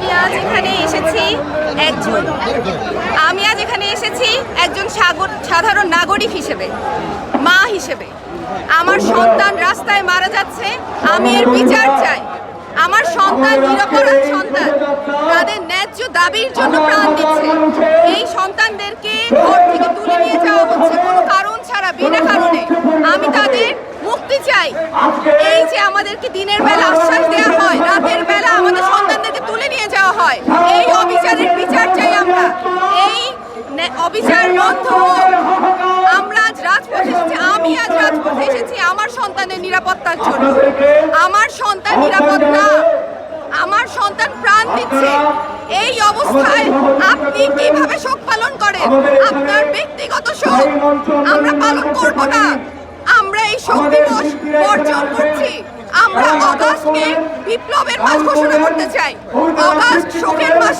আমি আজ এখানে এসেছি একজন, আমি আজ এখানে এসেছি একজন সাধারণ নাগরিক হিসেবে, মা হিসেবে। আমার সন্তান রাস্তায় মারা যাচ্ছে, আমি এর বিচার চাই। আমার সন্তান নিরপরাধ সন্তান, তাদের ন্যায্য দাবির জন্য প্রাণ দিচ্ছে। এই সন্তানদেরকে ঘর থেকে তুলে নিয়ে যাওয়া হচ্ছে। কোনো কারণ ছাড়া, বিনা কারণে আমি তাদের মুক্তি চাই। এই যে আমাদেরকে দিনের বেলা আশ্বাস দেওয়া হয় রাতের বেলা আমাদের সন্তানদেরকে তুলে নিয়ে যাওয়া হয় এই অবিচারের বিচার চাই আমরা এই নে- অবিচার বন্ধ আমরা আজ রাজপথে এসেছি, আমি আজ রাজপথে এসেছি আমার সন্তানের নিরাপত্তার জন্য। আমার সন্তান নিরাপদ না আমার সন্তান প্রাণ দিচ্ছে। এই অবস্থায় আপনি কীভাবে শোক পালন করেন? আপনার ব্যক্তিগত শোক আমরা পালন করব না। আমরা এই শোক দিবস বর্জন করছি। আমরা অগাস্টকে বিপ্লবের মাস ঘোষণা করতে চাই। অগাস্ট শোকের মাস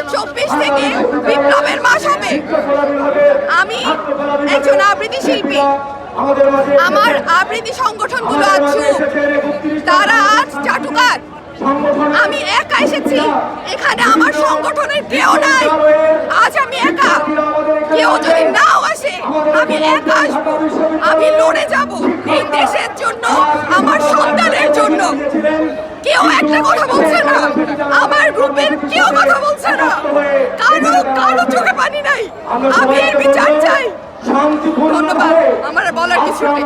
থেকে বিপ্লবের মাস হবে। আমি একজন আবৃত্তি শিল্পী। আমার আবৃত্তি সংগঠনগুলো চুপ তারা আজ চাটুকার আমি একা এসেছি। এখানে আমার সংগঠনের কেউ নাই। আজ আমি একা। কেউ যদি নাও আসে, আমি একা আসব। আমি লড়ে যাব এই দেশের জন্য, আমার সন্তানের জন্য। কেউ একটা কথা বলছে না। আমার গ্রুপের কেউ কথা বলছে না। কারও কারও চোখে পানি নাই। আমি এর বিচার চাই। ধন্যবাদ। আমার বলার কিছু নেই।